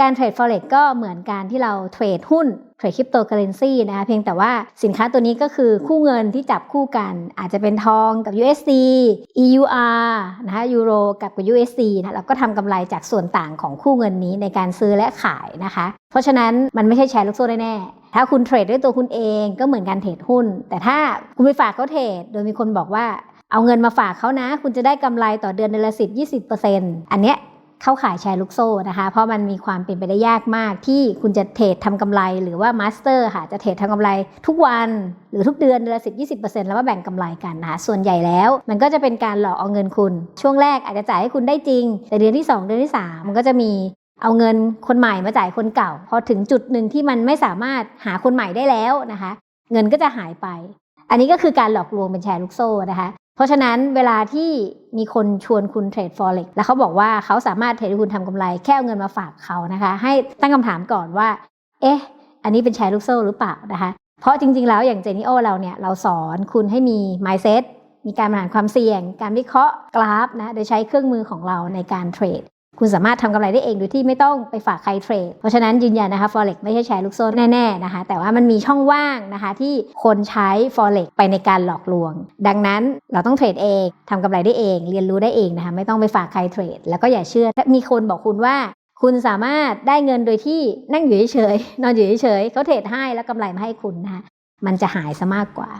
การเทรด forex ก็เหมือนการที่เราเทรดหุ้นเทรดคริปโตเคอเรนซีนะคะเพียงแต่ว่าสินค้าตัวนี้ก็คือคู่เงินที่จับคู่กัน อาจจะเป็นทองกับ USD EUR นะคะยูโรกับกับ USD นะแล้วก็ทำกำไรจากส่วนต่างของคู่เงินนี้ในการซื้อและขายนะคะ เพราะฉะนั้นมันไม่ใช่แชร์ลูกโซ่แน่ๆถ้าคุณเทรดด้วยตัวคุณเองก็เหมือนการเทรดหุ้น แต่ถ้าคุณไปฝากเขาเทรดโดยมีคนบอกว่าเอาเงินมาฝากเขานะ คุณจะได้กำไรต่อเดือนเดือนละสิบยี่สิบเปอร์เซ็นต์อันเนี้ย เข้าขายแชร์ลูกโซ่นะคะ เพราะมันมีความเป็นไปได้ยากมากที่คุณจะเทรดทำกำไรหรือว่ามาสเตอร์ค่ะจะเทรดทำกำไรทุกวันหรือทุกเดือนเดือนละสิบยี่สิบเปอร์เซ็นต์แล้วว่าแบ่งกำไรกันนะคะส่วนใหญ่แล้ว มันก็จะเป็นการหลอกเอาเงินคุณ ช่วงแรกอาจจะจ่ายให้คุณได้จริง แต่เดือนที่ 2 เดือนที่ 3 มันก็จะมีเอาเงินคนใหม่มาจ่ายคนเก่า พอถึงจุดหนึ่งที่มันไม่สามารถหาคนใหม่ได้แล้วนะคะ เงินก็จะหายไป อันนี้ก็คือการหลอกลวงเป็นแชร์ลูกโซ่นะคะ เพราะฉะนั้นเวลาที่มีคนชวนคุณเทรด forex แล้วเขาบอกว่าเขาสามารถเทรดให้คุณทำกำไรแค่เอาเงินมาฝากเขานะคะ ให้ตั้งคำถามก่อนว่า เอ๊ะ อันนี้เป็นแชร์ลูกโซ่หรือเปล่านะคะ เพราะจริงๆแล้วอย่างเจนิโอเราเนี่ยเราสอนคุณให้มี mindset มีการบริหารความเสี่ยง การวิเคราะห์กราฟนะ โดยใช้เครื่องมือของเราในการเทรด คุณสามารถทำกำไรได้เองโดยที่ไม่ต้องไปฝากใครเทรด เพราะฉะนั้นยืนยันนะคะ forex ไม่ใช่แชร์ลูกโซ่แน่ๆนะคะ แต่ว่ามันมีช่องว่างนะคะที่คนใช้ forex ไปในการหลอกลวง ดังนั้นเราต้องเทรดเองทำกำไรได้เอง เรียนรู้ได้เองนะคะ ไม่ต้องไปฝากใครเทรด แล้วก็อย่าเชื่อถ้ามีคนบอกคุณว่า คุณสามารถได้เงินโดยที่นั่งอยู่เฉยๆนอนอยู่เฉยๆเขาเทรดให้แล้วกำไรมาให้คุณนะคะมันจะหายซะมากกว่า